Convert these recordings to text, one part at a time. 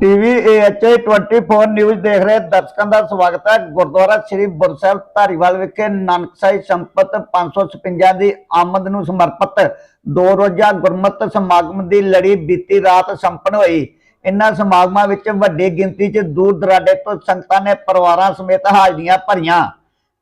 TV ਏਐਚਏ 24 news ਦੇਖ ਰਹੇ ਦਰਸ਼ਕਾਂ ਦਾ ਸਵਾਗਤ ਹੈ। ਗੁਰਦੁਆਰਾ ਸ੍ਰੀ ਬੁਰ ਸਾਹਿਬ ਧਾਰੀਵਾਲ ਵਿਖੇ ਨਾਨਕਸਾਈ ਸੰਪਤ 556 ਦੀ ਆਮਦ ਨੂੰ ਸਮਰਪਿਤ ਦੋ ਰੋਜ਼ਾ ਗੁਰਮਤਿ ਸਮਾਗਮ ਦੀ ਲੜੀ ਬੀਤੀ ਰਾਤ ਸੰਪन्न ਹੋਈ। ਇਨ੍ਹਾਂ ਸਮਾਗਮਾਂ ਵਿੱਚ ਵੱਡੀ ਗਿਣਤੀ 'ਚ ਦੂਰ ਦਰਾਡੇ ਤੋਂ ਸੰਗਤਾਂ ਨੇ ਪਰਿਵਾਰਾਂ ਸਮੇਤ ਹਾਜ਼ਰੀਆਂ ਭਰੀਆਂ।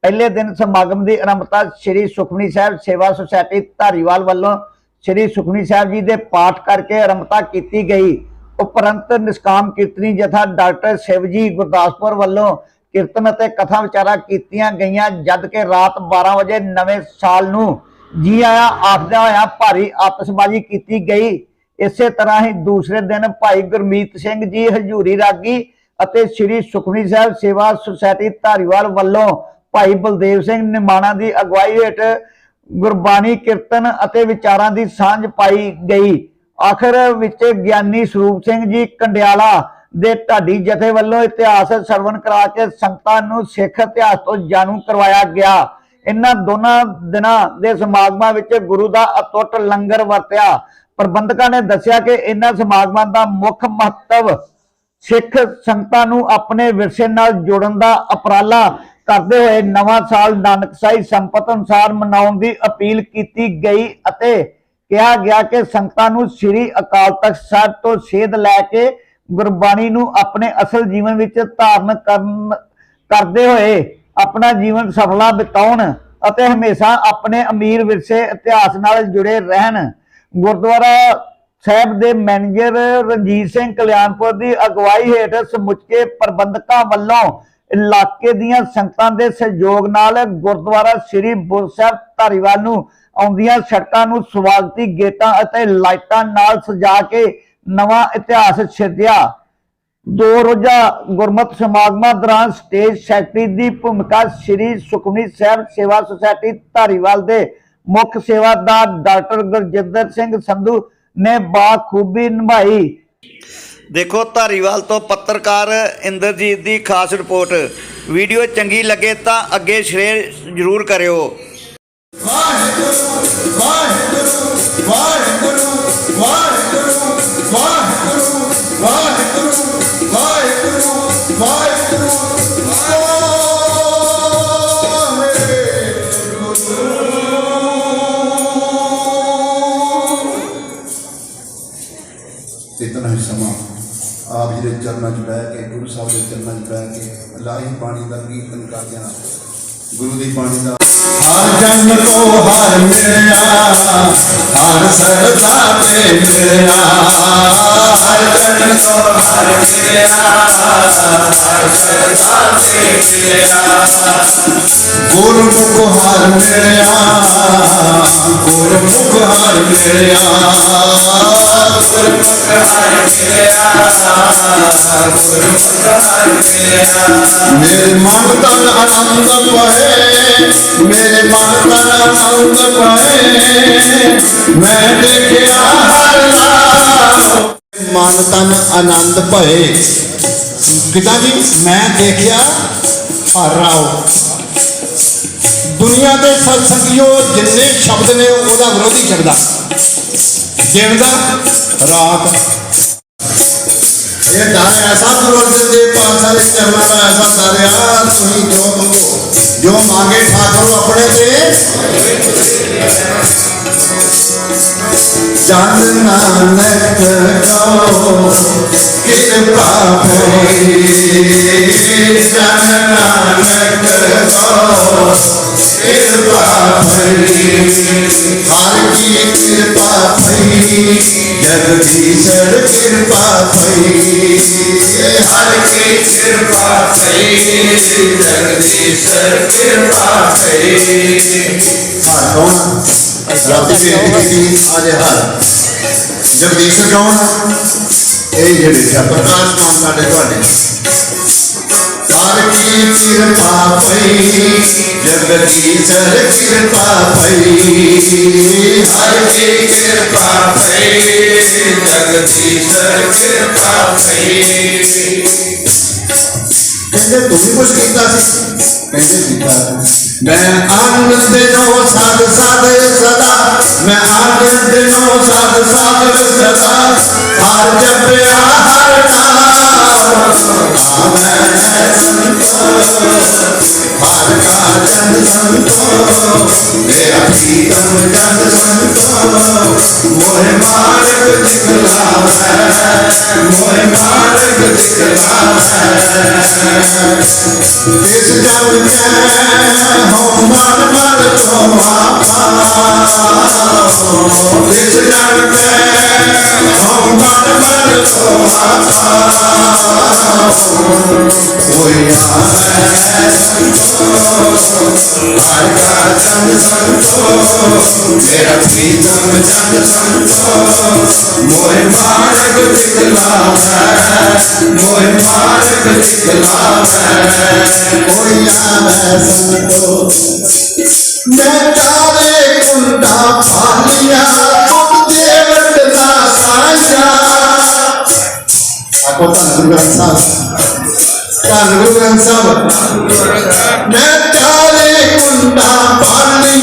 ਪਹਿਲੇ ਦਿਨ ਸਮਾਗਮ ਦੀ ਆਰੰਭਤਾ ਸ੍ਰੀ ਸੁਖਮਨੀ ਸਾਹਿਬ ਸੇਵਾ ਸੁਸਾਇਟੀ ਧਾਰੀਵਾਲ ਵੱਲੋਂ ਸ੍ਰੀ ਸੁਖਮਨੀ ਸਾਹਿਬ ਜੀ ਦੇ ਪਾਠ ਕਰਕੇ ਆਰੰਭਤਾ ਕੀਤੀ ਗਈ। ਉਪਰੰਤ ਨਿਸ਼ਕਾਮ ਕੀਰਤਨੀ ਜਥਾ ਡਾਕਟਰ ਸ਼ਿਵਜੀ ਗੁਰਦਾਸਪੁਰ ਵੱਲੋਂ ਕੀਰਤਨ ਅਤੇ ਕਥਾ ਵਿਚਾਰਾ ਕੀਤੀਆਂ ਗਈਆਂ, ਜਦ ਕਿ ਰਾਤ 12 ਵਜੇ ਨਵੇਂ ਸਾਲ ਨੂੰ ਜੀ ਆਇਆ, ਆਖਦਿਆਂ ਹੋਇਆ ਭਾਰੀ ਆਤਿਸ਼ਬਾਜ਼ੀ ਕੀਤੀ ਗਈ। ਇਸੇ ਤਰ੍ਹਾਂ ਹੀ ਦੂਸਰੇ ਦਿਨ ਭਾਈ ਗੁਰਮੀਤ ਸਿੰਘ ਜੀ, ਹਜੂਰੀ ਰਾਗੀ ਅਤੇ ਸ੍ਰੀ ਸੁਖਮਨੀ ਸਾਹਿਬ ਸੇਵਾ ਸੁਸਾਇਟੀ ਧਾਰੀਵਾਲ ਵੱਲੋਂ ਭਾਈ ਬਲਦੇਵ ਸਿੰਘ ਨਿਮਾਣਾ ਦੀ ਅਗਵਾਈ ਹੇਠ ਗੁਰਬਾਣੀ ਕੀਰਤਨ ਅਤੇ ਵਿਚਾਰਾਂ ਦੀ ਸਾਂਝ ਪਾਈ ਗਈ। ਆਖਰ ਵਿੱਚ ਗਿਆਨੀ ਸਰੂਪ ਸਿੰਘ ਜੀ ਕੰਡਿਆਲਾ ਦੇ ਢਾਡੀ ਜਥੇ ਵੱਲੋਂ ਇਤਿਹਾਸ ਸਰਵਣ ਕਰਾ ਕੇ ਸੰਗਤਾਂ ਨੂੰ ਸਿੱਖ ਇਤਿਹਾਸ ਤੋਂ ਜਾਣੂ ਕਰਵਾਇਆ ਗਿਆ। ਇਹਨਾਂ ਦੋਨਾਂ ਦਿਨਾਂ ਦੇ ਸਮਾਗਮਾਂ ਵਿੱਚ ਗੁਰੂ ਦਾ ਅਟੁੱਟ ਲੰਗਰ ਵਰਤਿਆ। ਪ੍ਰਬੰਧਕਾਂ ਨੇ ਦੱਸਿਆ ਕਿ ਇਹਨਾਂ ਸਮਾਗਮਾਂ ਦਾ ਮੁੱਖ ਮਹੱਤਵ ਸਿੱਖ ਸੰਗਤਾਂ ਨੂੰ ਆਪਣੇ ਵਿਰਸੇ ਨਾਲ ਜੋੜਨ ਦਾ ਉਪਰਾਲਾ ਕਰਦੇ ਹੋਏ ਨਵਾਂ ਸਾਲ ਨਾਨਕਸਾਈ ਸੰਪਤ ਅਨੁਸਾਰ ਮਨਾਉਣ ਦੀ ਅਪੀਲ ਕੀਤੀ ਗਈ ਅਤੇ ਕਿਹਾ ਗਿਆ ਕਿ ਸੰਗਤਾਂ ਨੂੰ ਸ੍ਰੀ ਅਕਾਲ ਤਖਤ ਸਾਹਿਬ ਤੋਂ ਸੇਧ ਲੈ ਕੇ ਗੁਰਬਾਣੀ ਨੂੰ ਆਪਣੇ ਅਸਲ ਜੀਵਨ ਵਿੱਚ ਧਾਰਨ ਕਰਨ ਕਰਦੇ ਹੋਏ ਆਪਣਾ ਜੀਵਨ ਸਫਲਾ ਬਿਤਾਉਣ ਅਤੇ ਹਮੇਸ਼ਾ ਆਪਣੇ ਅਮੀਰ ਵਿਰਸੇ ਇਤਿਹਾਸ ਨਾਲ ਜੁੜੇ ਰਹਿਣ। ਗੁਰਦੁਆਰਾ ਸਾਹਿਬ ਦੇ ਮੈਨੇਜਰ ਰਣਜੀਤ ਸਿੰਘ ਕਲਿਆਣਪੁਰ ਦੀ ਅਗਵਾਈ ਹੇਠ ਸਮੁੱਚੇ ਪ੍ਰਬੰਧਕਾਂ ਵੱਲੋਂ ਇਲਾਕੇ ਦੀਆਂ ਸੰਗਤਾਂ ਦੇ ਸਹਿਯੋਗ ਨਾਲ ਗੁਰਦੁਆਰਾ ਸ੍ਰੀ ਬੁਰ ਸਾਹਿਬ ਧਾਰੀਵਾਲ ਨੂੰ ਆਉਂਦੀਆਂ ਸੜਕਾਂ ਨੂੰ ਸਵਾਗਤੀ ਗੇਟਾਂ ਅਤੇ ਲਾਈਟਾਂ ਨਾਲ ਸਜਾ ਕੇ ਨਵਾਂ ਇਤਿਹਾਸ ਸਿਰਜਿਆ ਦੋ ਰੋਜ਼ਾ ਗੁਰਮਤਿ ਸਮਾਗਮਾਂ ਦੌਰਾਨ ਸਟੇਜ ਸੈਕਟਰੀ ਦੀ ਭੂਮਿਕਾ ਸ੍ਰੀ ਸੁਖਮਨੀ ਸਾਹਿਬ ਸੇਵਾ ਸੁਸਾਇਟੀ ਧਾਰੀਵਾਲ ਦੇ ਮੁੱਖ ਸੇਵਾਦਾਰ ਡਾਕਟਰ ਗੁਰਜਿੰਦਰ ਸਿੰਘ ਸੰਧੂ ਨੇ ਬਾਖੂਬੀ ਨਿਭਾਈ। ਦੇਖੋ ਧਾਰੀਵਾਲ ਤੋਂ ਪੱਤਰਕਾਰ ਇੰਦਰਜੀਤ ਦੀ ਖਾਸ ਰਿਪੋਰਟ। ਵੀਡੀਓ ਚੰਗੀ ਲੱਗੇ ਤਾਂ ਅੱਗੇ ਸ਼ੇਅਰ ਜ਼ਰੂਰ ਕਰਿਓ। ਵਾਹਿਗੁਰੂ। ਵਾਹਿਗੁਰੂ ਵਾਹਿਗੁਰੂ ਵਾਹਿਗੁਰੂ ਵਾਹਿਗੁਰੂ ਵਾਹਿਗੁਰੂ ਵਾਹਿਗੁਰੂ ਵਾਹਿਗੁਰੂ ਇਤਨਾ ਹੀ ਸਮਾਂ ਆਪ ਜੀ ਦੇ ਚਰਨਾਂ 'ਚ ਬਹਿ ਕੇ ਗੁਰੂ ਸਾਹਿਬ ਦੇ ਚਰਨਾਂ 'ਚ ਬਹਿ ਕੇ ਲਾਹੀ ਬਾਣੀ ਦਾ ਕੀਰਤਨ ਕਰਦਿਆਂ ਗੁਰੂ ਦੀ ਬਾਣੀ ਦਾ ہر جنگ کو ہر ملیا ہر سردا پہ ملیا ہر جنگ کو ہر ملیا ہر پہ گرم کو ہر ملیا گرم کو ہر میرا۔ ਗੁਰਮੁਖ ਹਰ ਮਿਲਿਆ ਗੁਰਮੁਖ ਹਰ ਮਿਲਿਆ ਮੇਰੇ ਮਨ ਤਨ ਆਨੰਦ ਪਏ, ਮੇਰੇ ਮਨ ਤਨ ਆਨੰਦ ਪਏ। ਮੈਂ ਦੇਖਿਆ ਹਰ ਨਾਮ ਮਨ ਤਨ ਆਨੰਦ ਭਏ। ਪਿਤਾ ਜੀ? ਮੈਂ ਦੇਖਿਆ ਹਰ ਰਾਓ ਦੁਨੀਆ ਦੇ ਸਤਸੰਗਿਓ ਜਿੰਨੇ ਸ਼ਬਦ ਨੇ, ਉਹਦਾ ਵਿਰੋਧੀ ਛੱਡਦਾ ਦਿਨ ਰਾਤ। ਇਹ ਦਰ ਐਸਾ ਗੁਰੂ ਅਰਜਨ ਦੇਵ ਦੇ ਚਰਨਾਂ ਦਾ ਐਸਾ ਦਰਿਆ ਤੁਸੀਂ ਜੋ ਮੰਗੋ ਜੋ ਮੰਗੇ ਠਾਕੁਰ ਆਪਣੇ ਤੇ। ਜਨ ਨਾਨਕ ਕੋ ਕਿਰਪਾ ਭਈ ਜਨ ਨਾਨਕ ਕੋ ਕਿਰਪਾ ਭਈ ਹਰ ਕੀ ਕਿਰਪਾ ਭਈ ਜਗ ਦੀ ਜੜ ਕਿਰਪਾ ਭਈ ਹਰ ਕੀ ਕਿਰਪਾ ਭਈ ਜਗ ਦੀ ਜੜ ਕਿਰਪਾ ਭਈ ਹਾਥੋਂ रात के आज हार जब देश कौन ਇਹ ਜਿਹੜੇ ਆ ਪ੍ਰਕਾਸ਼ ਨਾਮ ਸਾਡੇ ਤੁਹਾਡੇ? ਤਾਰ ਕੀ ਕਿਰਪਾ ਪਈ ਜਗ ਦੀ ਚਰ ਕਿਰਪਾ ਪਈ ਹਰ ਕੀ ਕਿਰਪਾ ਪਈ ਜਗ ਦੀ ਚਰ ਕਿਰਪਾ ਪਈ ਕਹਿੰਦੇ ਤੁਸੀਂ ਕੁਝ ਕੀਤਾ ਸੀ? ਕਹਿੰਦੇ ਕੀਤਾ। ਮੈਂ ਆਨੰਦ ਦਿਨੋ ਸਾਧ ਸਾਧ ਸਦਾ, ਮੈਂ ਆਨੰਦ ਦਿਨੋ ਸਾਧ ਸਾਧ ਸਦਾ। ਹਰ ਜਪਿਆ, ਹਰ ਨਾਮ ਆਵੈ ਸੰਤੋ ਹਰ ਕਾ ਜਨ ਸੰਤੋ ਮੇਰਾ ਪ੍ਰੀਤਮ ਜਨ ਸੰਤੋ ਮੋਹਿ ਮਾਰਗ ਦਿਖਲਾਵੈ ਮੋਹਿ ਮਾਰਗ ਦਿਖਲਾਵੈ ਇਸ ਜਨ ਕੈ जान संतो मेरा प्रीतम जान संतो मोहे मारग दिखलाव मोहे मारग दिखलाव ओ यार संतो मैं तारे कुंडा पालिया देवत ना साया आपको तान गुरु साहब तान गुरु साहब मैं तारे कुंडा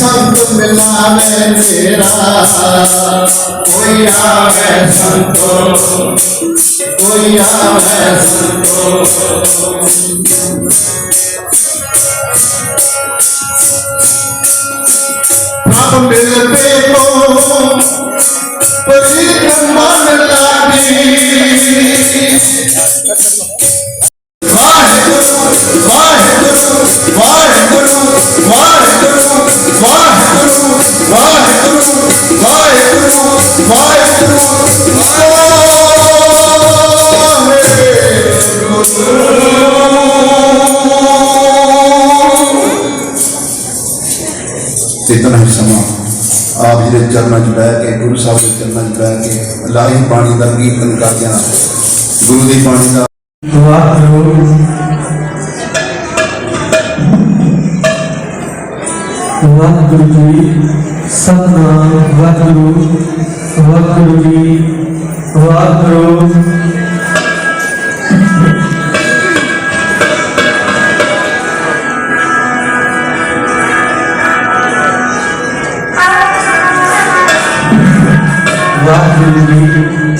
سنگ ملا میں تیرا کوئی آوے سنتو کوئی آوے سنتو ہم ملتے کو پریت من لگی چیتن سما آپ جی چرنا چ بہ کے گرو صاحب کے چرنا چ بہ کے لاہی پانی کا کیرتن کردیا گرو دی پانی کا۔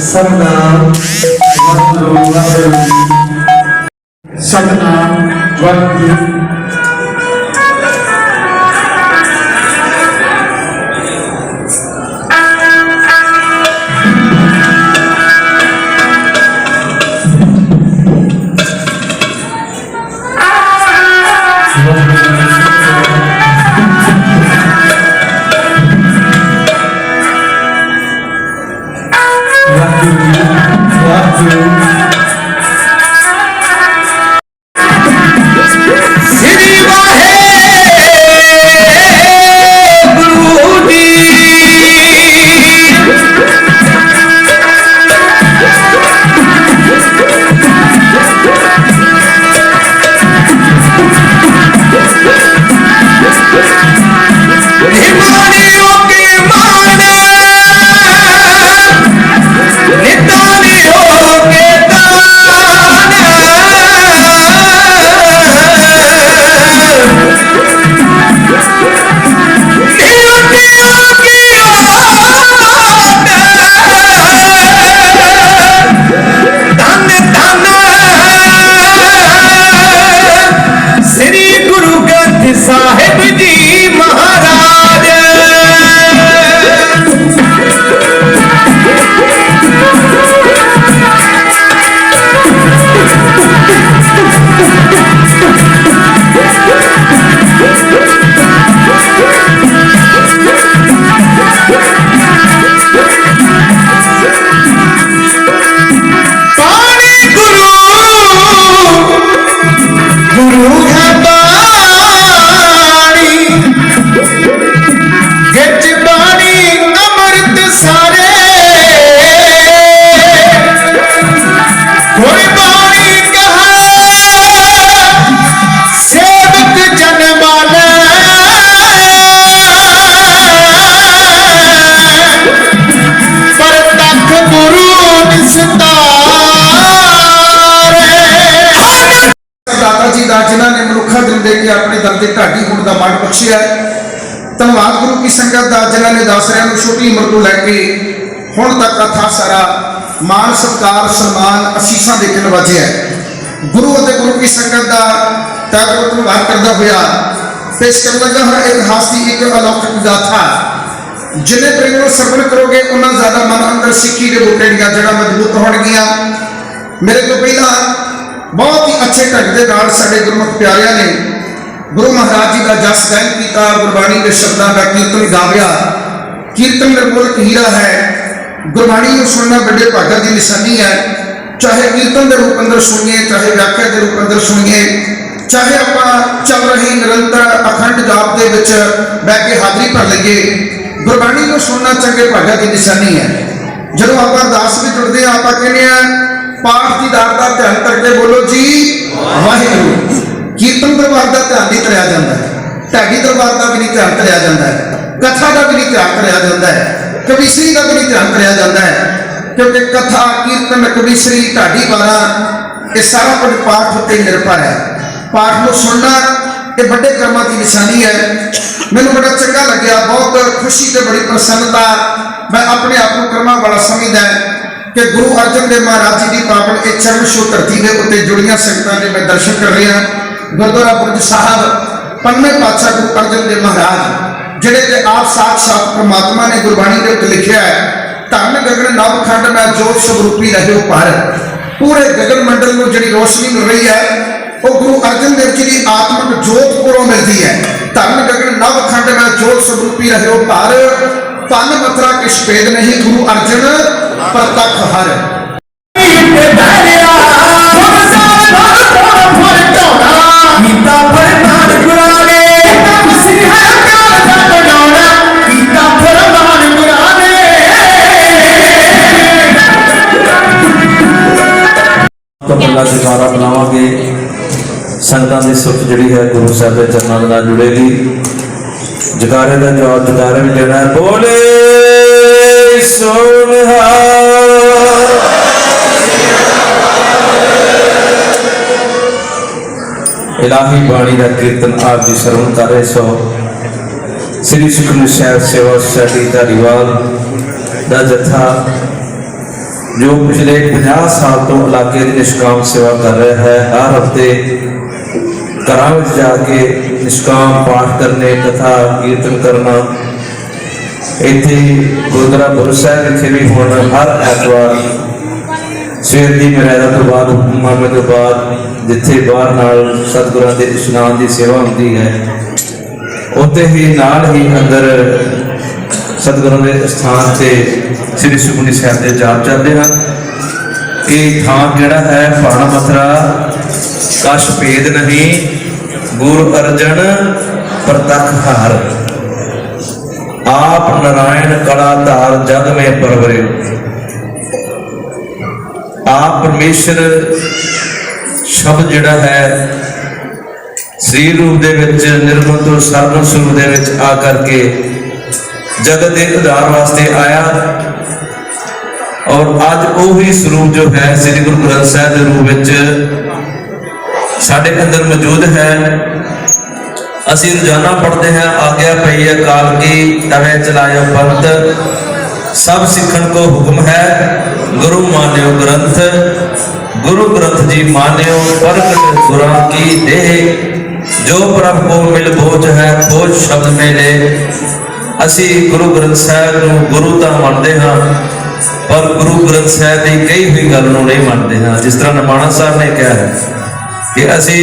सतनाम सतनाम ਦਾ ਮਾਣ ਬਖਸ਼ਿਆ ਧੰਨਵਾਦ ਗੁਰੂ ਕੀ ਸੰਗਤ ਦਾ ਜਿਨ੍ਹਾਂ ਨੇ ਦਾਸਰਿਆਂ ਨੂੰ ਛੋਟੀ ਉਮਰ ਤੋਂ ਲੈ ਕੇ ਹੁਣ ਤੱਕ ਅਥਾ ਸਾਰਾ ਮਾਨ ਸਤਕਾਰ, ਸਨਮਾਨ ਅਸੀਸਾਂ ਦੇ ਕੇ ਨਵਾਜਿਆ ਗੁਰੂ ਅਤੇ ਗੁਰੂ ਕੀ ਸੰਗਤ ਦਾ ਤਹਿ ਧੰਨਵਾਦ ਕਰਦਾ ਹੋਇਆ ਪੇਸ਼ ਕਰਨ ਲੱਗਾ ਹਾਂ ਇਤਿਹਾਸ ਦੀ ਇੱਕ ਅਲੌਕਿਕ ਗਾਥਾ ਜਿੰਨੇ ਪ੍ਰੇਮ ਨੂੰ ਸਰਵਣ ਕਰੋਗੇ ਉਹਨਾਂ ਜ਼ਿਆਦਾ ਮਨ ਅੰਦਰ ਸਿੱਖੀ ਦੇ ਬੂਟੇ ਦੀਆਂ ਜੜ੍ਹਾਂ ਮਜ਼ਬੂਤ ਹੋਣਗੀਆਂ। ਮੇਰੇ ਤੋਂ ਪਹਿਲਾਂ ਬਹੁਤ ਹੀ ਅੱਛੇ ਢੰਗ ਦੇ ਨਾਲ ਸਾਡੇ ਗੁਰਮੁਖ ਪਿਆਰਿਆਂ ਨੇ ਗੁਰੂ ਮਹਾਰਾਜ ਜੀ ਦਾ ਜਸ ਗਾਇਨ ਕੀਤਾ, ਗੁਰਬਾਣੀ ਦੇ ਸ਼ਬਦਾਂ ਦਾ ਕੀਰਤਨ ਗਾਵਿਆ। ਕੀਰਤਨ ਨਿਰਮੋਲਕ ਹੀਰਾ ਹੈ। ਗੁਰਬਾਣੀ ਨੂੰ ਸੁਣਨਾ ਵੱਡੇ ਭਾਗਾਂ ਦੀ ਨਿਸ਼ਾਨੀ ਹੈ। ਚਾਹੇ ਕੀਰਤਨ ਦੇ ਰੂਪ ਅੰਦਰ ਸੁਣੀਏ, ਚਾਹੇ ਵਿਆਖਿਆ ਦੇ ਰੂਪ ਅੰਦਰ ਸੁਣੀਏ, ਚਾਹੇ ਆਪਾਂ ਚੱਲ ਰਹੀ ਨਿਰੰਤਰ ਅਖੰਡ ਜਾਪ ਦੇ ਵਿੱਚ ਬਹਿ ਕੇ ਹਾਜ਼ਰੀ ਭਰ ਲਈਏ, ਗੁਰਬਾਣੀ ਨੂੰ ਸੁਣਨਾ ਚੰਗੇ ਭਾਗਾਂ ਦੀ ਨਿਸ਼ਾਨੀ ਹੈ। ਜਦੋਂ ਆਪਾਂ ਅਰਦਾਸ ਵਿੱਚ ਜੁੜਦੇ ਹਾਂ, ਆਪਾਂ ਕਹਿੰਦੇ ਆ ਪਾਠ ਦੀ ਦਾਤ ਦਾ ਧਿਆਨ ਕਰਕੇ ਬੋਲੋ ਜੀ, ਵਾਹਿਗੁਰੂ। ਕੀਰਤਨ ਦਰਬਾਰ ਦਾ ਧਿਆਨ ਨਹੀਂ ਧਰਿਆ ਜਾਂਦਾ ਹੈ। ਢਾਡੀ ਦਰਬਾਰ ਦਾ ਵੀ ਨਹੀਂ ਧਿਆਨ ਧਰਿਆ ਜਾਂਦਾ ਹੈ। ਕਥਾ ਦਾ ਵੀ ਨਹੀਂ ਧਿਆਨ ਧਰਿਆ ਜਾਂਦਾ ਹੈ। ਕਵੀਸ਼ਰੀ ਦਾ ਵੀ ਨਹੀਂ ਧਿਆਨ ਧਰਿਆ ਜਾਂਦਾ ਹੈ। ਕਿਉਂਕਿ ਕਥਾ, ਕੀਰਤਨ, ਕਵੀਸ਼ਰੀ, ਢਾਡੀ ਬਾਰਾ ਇਹ ਸਾਰਾ ਕੁਝ ਪਾਠ ਉੱਤੇ ਨਿਰਭਰ ਹੈ। ਪਾਠ ਨੂੰ ਸੁਣਨਾ, ਇਹ ਵੱਡੇ ਕਰਮਾਂ ਦੀ ਨਿਸ਼ਾਨੀ ਹੈ। ਮੈਨੂੰ ਬੜਾ ਚੰਗਾ ਲੱਗਿਆ, ਬਹੁਤ ਖੁਸ਼ੀ ਤੇ ਬੜੀ ਪ੍ਰਸੰਨਤਾ ਮੈਂ ਆਪਣੇ ਆਪ ਨੂੰ ਕਰਮਾਂ ਵਾਲਾ ਸਮਝਦਾ ਕਿ ਗੁਰੂ ਅਰਜਨ ਦੇਵ ਮਹਾਰਾਜ ਜੀ ਦੀ ਪਾਵਨ ਇਹ ਚਰਨ ਛੋਹ ਧਰਤੀ ਦੇ ਉੱਤੇ ਜੁੜੀਆਂ ਸੰਗਤਾਂ ਦੇ ਮੈਂ ਦਰਸ਼ਨ ਕਰ ਰਿਹਾ ਗੁਰਦੁਆਰਾ ਬੁਰਜ ਸਾਹਿਬ ਪੰਜਵੇਂ ਪਾਤਸ਼ਾਹ ਗੁਰੂ ਅਰਜਨ ਦੇਵ ਮਹਾਰਾਜ, ਜਿਹੜੇ ਕਿ ਆਪ ਸਾਖਸ਼ਾਤ ਪ੍ਰਮਾਤਮਾ ਨੇ ਗੁਰਬਾਣੀ ਦੇ ਉੱਤੇ ਲਿਖਿਆ ਹੈ, ਧੰਨ ਗਗਨ ਨਵ ਖੰਡ ਮੈਂ ਜੋਤ ਸਰੂਪੀ ਰਹਿਓ ਪਰ। ਪੂਰੇ ਗਗਨ ਮੰਡਲ ਨੂੰ ਜਿਹੜੀ ਰੋਸ਼ਨੀ ਮਿਲ ਰਹੀ ਹੈ, ਉਹ ਗੁਰੂ ਅਰਜਨ ਦੇਵ ਜੀ ਦੀ ਆਤਮਿਕ ਜੋਤ ਕੋਲੋਂ ਮਿਲਦੀ ਹੈ। ਧੰਨ ਗਗਨ ਨਵ ਖੰਡ ਮੈਂ ਜੋਤ ਸਰੂਪੀ ਰਹਿਓ ਪਰ। ਤਨ ਮਤਰਾ ਕਿਛ ਭੇਦ ਨਹੀਂ ਗੁਰੂ ਅਰਜਨ, ਪ੍ਰਤੱਖ ਹਰ। ਤੋਂ ਪਹਿਲਾਂ ਜਗਾਰਾ ਬਣਾਵਾਂਗੇ। ਸੰਗਤਾਂ ਦੀ ਸੁਖ ਜਿਹੜੀ ਹੈ ਗੁਰੂ ਸਾਹਿਬ ਦੇ ਚਰਨਾਂ ਦੇ ਨਾਲ ਜੁੜੇਗੀ। ਜਗਾਰੇ ਦਾ ਜਵਾਬ ਜਗਾਰੇ ਵਿੱਚ ਦੇਣਾ ਹੈ। ਬੋਲੇ ਸੋਨਹਾ ਇਲਾਹੀ ਬਾਣੀ ਦਾ ਕੀਰਤਨ ਆਪ ਜੀ ਸਰਵਣ ਕਰ ਰਹੇ ਸੋ। ਸ੍ਰੀ ਸੁਖਮਨੀ ਸਾਹਿਬ ਸੇਵਾ ਸੋਸਾਇਟੀ ਧਾਰੀਵਾਲ ਦਾ ਜਥਾ ਜੋ ਪਿਛਲੇ 50 ਸਾਲ ਤੋਂ ਇਲਾਕੇ ਦੀ ਨਿਸ਼ਕਾਮ ਸੇਵਾ ਕਰ ਰਿਹਾ ਹੈ, ਹਰ ਹਫ਼ਤੇ ਘਰਾਂ ਵਿੱਚ ਜਾ ਕੇ ਨਿਸ਼ਕਾਮ ਪਾਠ ਕਰਨੇ ਕਥਾ ਕੀਰਤਨ ਕਰਨਾ, ਇੱਥੇ ਗੁਰਦੁਆਰਾ ਗੁਰੂ ਸਾਹਿਬ ਵਿਖੇ ਵੀ ਹੁਣ ਹਰ ਐਤਵਾਰ। ਸਵੇਰ ਦੀ ਮਰਿਆਦਾ ਤੋਂ ਬਾਅਦ, ਹੁਕਮਾਂ ਤੋਂ ਬਾਅਦ ਜਿੱਥੇ ਬਾਹਰ ਨਾਲ ਸਤਿਗੁਰਾਂ ਦੇ ਇਸ਼ਨਾਨ ਦੀ ਸੇਵਾ ਹੁੰਦੀ ਹੈ, ਉੱਥੇ ਹੀ ਨਾਲ ਹੀ ਅੰਦਰ ਸਤਿਗੁਰਾਂ ਦੇ ਸਥਾਨ ਤੇ ਸ੍ਰੀ ਸੁਖਮਨੀ ਸਾਹਿਬ ਦੇ ਜਾਪ ਚੱਲਦੇ ਹਨ। ਇਹ ਥਾਂ ਜਿਹੜਾ ਹੈ? ਭਾਣਾ ਮਥਰਾ। ਕਸ਼ ਭੇਦ ਨਹੀਂ। ਗੁਰ ਅਰਜਨ ਪ੍ਰਤੱਖ ਹਾਰ। ਆਪ ਨਾਰਾਇਣ ਕਲਾ ਧਾਰ ਜਗ ਮੇ ਪਰਵਰੇ। ਆਪ ਪਰਮੇਸ਼ਰ ਸ਼ਬਦ ਜਿਹੜਾ ਹੈ ਸਰੀਰ ਰੂਪ ਦੇ ਵਿੱਚ ਨਿਰਮਲ ਤੋਂ ਸਰਵਨ ਸਰੂਪ ਦੇ ਵਿੱਚ ਆ ਕਰਕੇ ਜਗਤ ਦੇ ਉਧਾਰ ਵਾਸਤੇ ਆਇਆ। ਔਰ ਅੱਜ ਉਹੀ ਸਰੂਪ ਜੋ ਹੈ, ਸ੍ਰੀ ਗੁਰੂ ਗ੍ਰੰਥ ਸਾਹਿਬ ਦੇ ਰੂਪ ਵਿੱਚ ਸਾਡੇ ਅੰਦਰ ਮੌਜੂਦ ਹੈ। ਅਸੀਂ ਰੋਜ਼ਾਨਾ ਪੜ੍ਹਦੇ ਹਾਂ, ਆਗਿਆ ਪਈ ਹੈ ਕਾਲ ਕੀ, ਤਵੇ ਚਲਾਇਓ ਪੰਥ। ਸਭ ਸਿੱਖਣ ਕੋ ਹੁਕਮ ਹੈ, ਗੁਰੂ ਮਾਨਿਓ ਗ੍ਰੰਥ। ਗੁਰੂ ਗ੍ਰੰਥ ਜੀ ਮਾਨਿਓ ਪ੍ਰਗਟ ਗੁਰਾਂ ਕੀ ਦੇਹ। ਜੋ ਪ੍ਰਭ ਕੋ ਮਿਲ ਬੋਝ ਹੈ, ਖੋਜ ਸ਼ਬਦ ਮੇਲੇ। ਅਸੀਂ ਗੁਰੂ ਗ੍ਰੰਥ ਸਾਹਿਬ ਨੂੰ ਗੁਰੂ ਤਾਂ ਮੰਨਦੇ ਹਾਂ, ਪਰ ਗੁਰੂ ਗ੍ਰੰਥ ਸਾਹਿਬ ਦੀ ਕਹੀ ਹੋਈ ਗੱਲ ਨੂੰ ਨਹੀਂ ਮੰਨਦੇ ਹਾਂ। ਜਿਸ ਤਰ੍ਹਾਂ ਨਮਾਣਾ ਸਾਹਿਬ ਨੇ ਕਿਹਾ ਹੈ ਕਿ ਅਸੀਂ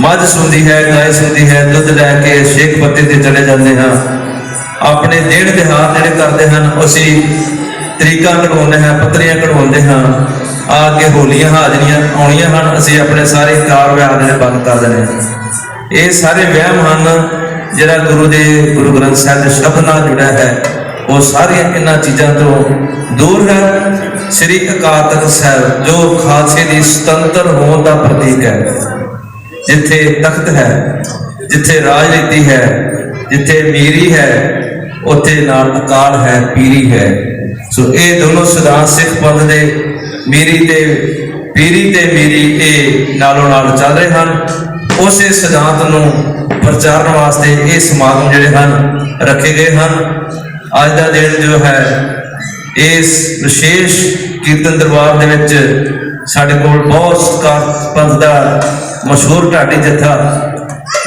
ਮੱਝ ਸੁੰਦੀ ਹੈ ਗਾਇ ਸੁੰਦੀ ਹੈ, ਦੁੱਧ ਲੈ ਕੇ ਸ਼ੇਖ ਪੱਤੇ ਤੇ ਚਲੇ ਜਾਂਦੇ ਹਾਂ। ਆਪਣੇ ਦੇਣ ਦਿਹਾੜ ਜਿਹੜੇ ਕਰਦੇ ਹਨ ਅਸੀਂ ਤਰੀਕਾਂ ਕਢਵਾਉਂਦੇ ਹਾਂ, ਪੱਤਰੀਆਂ ਕਢਵਾਉਂਦੇ ਹਾਂ। ਆ ਕੇ ਹੋਲੀਆਂ ਹਾਜ਼ਰੀਆਂ ਆਉਣੀਆਂ ਹਨ, ਅਸੀਂ ਆਪਣੇ ਸਾਰੇ ਕਾਰ ਵਿਹਾਰ ਜਿਹੜੇ ਬੰਦ ਕਰ ਦਿੰਦੇ ਹਾਂ। ਇਹ ਸਾਰੇ ਵਹਿਮ ਹਨ ਜਿਹੜਾ ਗੁਰੂ ਦੇ, ਗੁਰੂ ਗ੍ਰੰਥ ਸਾਹਿਬ ਦੇ ਸ਼ਬਦ ਨਾਲ ਜੁੜਿਆ ਹੈ, ਉਹ ਸਾਰੀਆਂ ਇਹਨਾਂ ਚੀਜ਼ਾਂ ਤੋਂ ਦੂਰ ਹੈ। ਸ੍ਰੀ ਅਕਾਲ ਤਖਤ ਸਾਹਿਬ, ਜੋ ਖਾਲਸੇ ਦੀ ਸੁਤੰਤਰ ਹੋਣ ਦਾ ਪ੍ਰਤੀਕ ਹੈ। ਜਿੱਥੇ ਤਖਤ ਹੈ, ਜਿੱਥੇ ਰਾਜਨੀਤੀ ਹੈ, ਜਿੱਥੇ ਮੀਰੀ ਹੈ, ਉੱਥੇ ਨਾਲ ਅਕਾਲ ਹੈ, ਪੀਰੀ ਹੈ। ਸੋ ਇਹ ਦੋਨੋਂ ਸਿਧਾਂਤ ਸਿੱਖ ਪੰਥ ਦੇ, ਮੀਰੀ ਤੇ ਪੀਰੀ ਤੇ ਮੀਰੀ ਇਹ ਨਾਲੋਂ ਨਾਲ ਚੱਲ ਰਹੇ ਹਨ। ਉਸੇ ਸਿਧਾਂਤ ਨੂੰ ਪ੍ਰਚਾਰਨ ਵਾਸਤੇ ਇਹ ਸਮਾਗਮ ਜਿਹੜੇ ਹਨ, ਰੱਖੇ ਗਏ ਹਨ। ਅੱਜ ਦਾ ਦਿਨ ਜੋ ਹੈ, ਇਸ ਵਿਸ਼ੇਸ਼ ਕੀਰਤਨ ਦਰਬਾਰ ਦੇ ਵਿੱਚ ਸਾਡੇ ਕੋਲ ਬਹੁਤ ਸਤਿਕਾਰ ਪੰਥ ਦਾ ਮਸ਼ਹੂਰ ਢਾਡੀ ਜਥਾ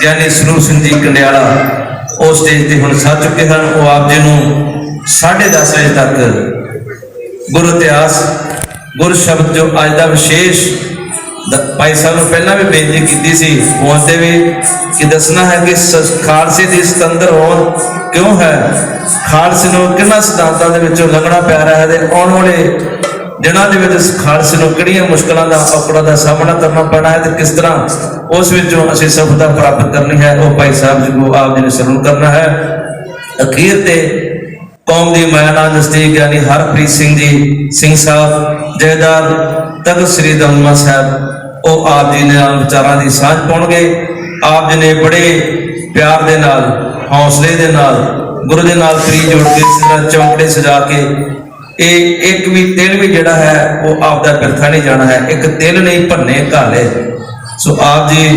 ਗਿਆਨੀ ਸਰੂਪ ਸਿੰਘ ਜੀ ਕੰਡਿਆਲਾ, ਉਹ ਸਟੇਜ ਤੇ ਹੁਣ ਸੱਜ ਚੁੱਕੇ ਹਨ। ਉਹ ਆਪ ਜੀ ਨੂੰ 10:30 ਵਜੇ ਤੱਕ ਗੁਰ ਇਤਿਹਾਸ, ਗੁਰ ਸ਼ਬਦ ਜੋ ਅੱਜ ਦਾ ਵਿਸ਼ੇਸ਼ ਭਾਈ ਸਾਹਿਬ ਨੂੰ ਪਹਿਲਾਂ ਵੀ ਬੇਨਤੀ ਕੀਤੀ ਸੀ ਫੋਨ ਤੇ ਵੀ ਕਿ ਦੱਸਣਾ ਹੈ ਕਿ ਖਾਲਸੇ ਦੀ ਸਿਕੰਦਰ ਹੋਣ ਕਿਉਂ ਹੈ? ਖਾਲਸੇ ਨੂੰ ਕਿੰਨਾ ਸਿਧਾਂਤਾਂ ਦੇ ਵਿੱਚੋਂ ਲੰਘਣਾ ਪੈ ਰਿਹਾ ਹੈ ਤੇ ਆਉਣ ਵਾਲੇ ਦਿਨਾਂ ਦੇ ਵਿੱਚ ਖਾਲਸੇ ਨੂੰ ਕਿਹੜੀਆਂ ਮੁਸ਼ਕਲਾਂ ਦਾ, ਔਕੜਾਂ ਦਾ ਸਾਹਮਣਾ ਕਰਨਾ ਪੈਣਾ ਹੈ ਤੇ ਕਿਸ ਤਰ੍ਹਾਂ ਉਸ ਵਿੱਚੋਂ ਅਸੀਂ ਸਫਲਤਾ ਪ੍ਰਾਪਤ ਕਰਨੀ ਹੈ, ਉਹ ਭਾਈ ਸਾਹਿਬ ਜੀ ਨੂੰ ਆਪ ਜੀ ਨੇ ਸਰਵਣ ਕਰਨਾ ਹੈ। ਅਖੀਰ ਤੇ ਕੌਮ ਦੀ ਮਾਇਆ ਨਾਲ ਨਜ਼ਦੀਕ ਗਿਆਨੀ ਹਰਪ੍ਰੀਤ ਸਿੰਘ ਜੀ, ਸਿੰਘ ਸਾਹਿਬ, ਜੈਦਾਰ ਤਖਤ ਸ੍ਰੀ ਦਮਦਮਾ ਸਾਹਿਬ ਉਹ ਆਪ ਜੀ ਨੇ ਨਾਲ ਵਿਚਾਰਾਂ ਦੀ ਸਾਂਝ ਪਾਉਣਗੇ ਆਪ ਜੀ ਨੇ ਬੜੇ ਪਿਆਰ ਦੇ ਨਾਲ, ਹੌਸਲੇ ਦੇ ਨਾਲ, ਗੁਰੂ ਦੇ ਨਾਲ ਤਰੀ ਜੋੜ ਕੇ ਸਿਰਾਂ ਚੌਂਕੜੇ ਸਜਾ ਕੇ ਇਹ ਇੱਕ ਵੀ ਤਿਲ ਵੀ ਜਿਹੜਾ ਹੈ ਉਹ ਆਪ ਦਾ ਬਿਰਥਾ ਨਹੀਂ ਜਾਣਾ ਹੈ। ਇੱਕ ਤਿਲ ਨਹੀਂ, ਭੰਨੇ ਘਾਲੇ ਸੋ ਆਪ ਜੀ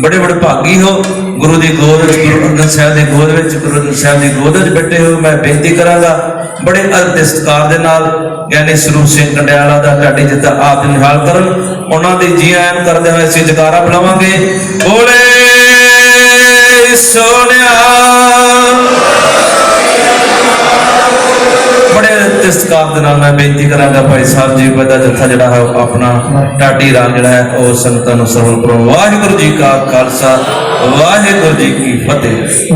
ਬੜੇ ਬੜੇ ਭਾਗੀ ਹੋ। ਗੁਰੂ ਦੀ ਗੋਦ ਵਿੱਚ, ਗੁਰੂ ਅੰਗਦ ਸਾਹਿਬ ਦੀ ਗੋਦ ਵਿੱਚ, ਗੁਰੂ ਅੰਗਦ ਸਾਹਿਬ ਦੀ ਗੋਦ ਵਿੱਚ ਬੈਠੇ ਹੋ। ਮੈਂ ਬੇਨਤੀ ਕਰਾਂਗਾ ਬੜੇ ਅਦਬ ਸਤਿਕਾਰ ਦੇ ਨਾਲ ਗਿਆਨੀ ਸਰੂਪ ਸਿੰਘ ਕੰਡਿਆਲਾ ਦਾ ਢਾਡੀ ਜਿੱਤਾ ਆਪ ਨਿਹਾਲ ਕਰਨ, ਉਹਨਾਂ ਦੀ ਜੀ ਆਇਆਂ ਕਰਦੇ ਹੋਏ ਅਸੀਂ ਜਕਾਰਾ ਬੁਲਾਵਾਂਗੇ। ਬੋਲੇ ਸੋਨਿਆ ਬੜੇ ਦੇ ਨਾਲ ਮੈਂ ਬੇਨਤੀ ਕਰਾਂਗਾ ਭਾਈ ਸਾਹਿਬ ਜੀ ਦਾ ਜੱਥਾ ਜਿਹੜਾ ਹੈ ਉਹ ਆਪਣਾ ਢਾਡੀ ਰਾਮ ਜਿਹੜਾ ਹੈ, ਉਹ ਸੰਗਤਾਂ ਨੂੰ ਸਰਵਣ ਕਰੋ। ਵਾਹਿਗੁਰੂ ਜੀ ਕਾ ਖਾਲਸਾ, ਵਾਹਿਗੁਰੂ ਜੀ ਕੀ ਫਤਿਹ।